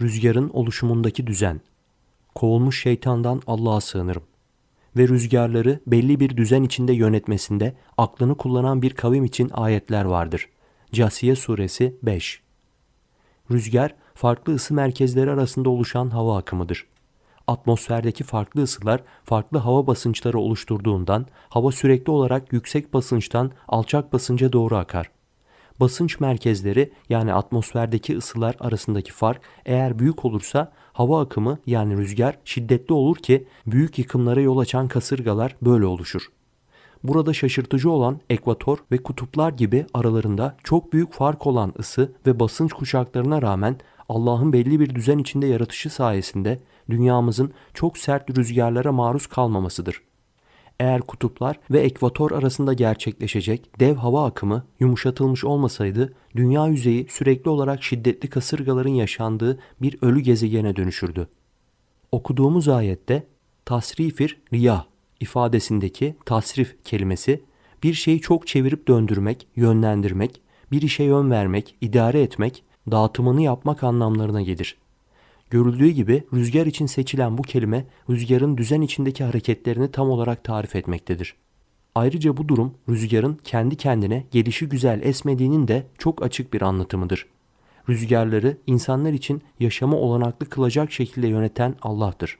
Rüzgarın oluşumundaki düzen. Kovulmuş şeytandan Allah'a sığınırım. Ve rüzgarları belli bir düzen içinde yönetmesinde aklını kullanan bir kavim için ayetler vardır. Casiye suresi 5 Rüzgar, farklı ısı merkezleri arasında oluşan hava akımıdır. Atmosferdeki farklı ısılar farklı hava basınçları oluşturduğundan hava sürekli olarak yüksek basınçtan alçak basınca doğru akar. Basınç merkezleri yani atmosferdeki ısılar arasındaki fark eğer büyük olursa hava akımı yani rüzgar şiddetli olur ki büyük yıkımlara yol açan kasırgalar böyle oluşur. Burada şaşırtıcı olan ekvator ve kutuplar gibi aralarında çok büyük fark olan ısı ve basınç kuşaklarına rağmen Allah'ın belli bir düzen içinde yaratışı sayesinde dünyamızın çok sert rüzgarlara maruz kalmamasıdır. Eğer kutuplar ve ekvator arasında gerçekleşecek dev hava akımı yumuşatılmış olmasaydı dünya yüzeyi sürekli olarak şiddetli kasırgaların yaşandığı bir ölü gezegene dönüşürdü. Okuduğumuz ayette tasrifir riyah ifadesindeki tasrif kelimesi bir şeyi çok çevirip döndürmek, yönlendirmek, bir işe yön vermek, idare etmek, dağıtımını yapmak anlamlarına gelir. Görüldüğü gibi rüzgar için seçilen bu kelime rüzgarın düzen içindeki hareketlerini tam olarak tarif etmektedir. Ayrıca bu durum rüzgarın kendi kendine gelişi güzel esmediğinin de çok açık bir anlatımıdır. Rüzgarları insanlar için yaşamı olanaklı kılacak şekilde yöneten Allah'tır.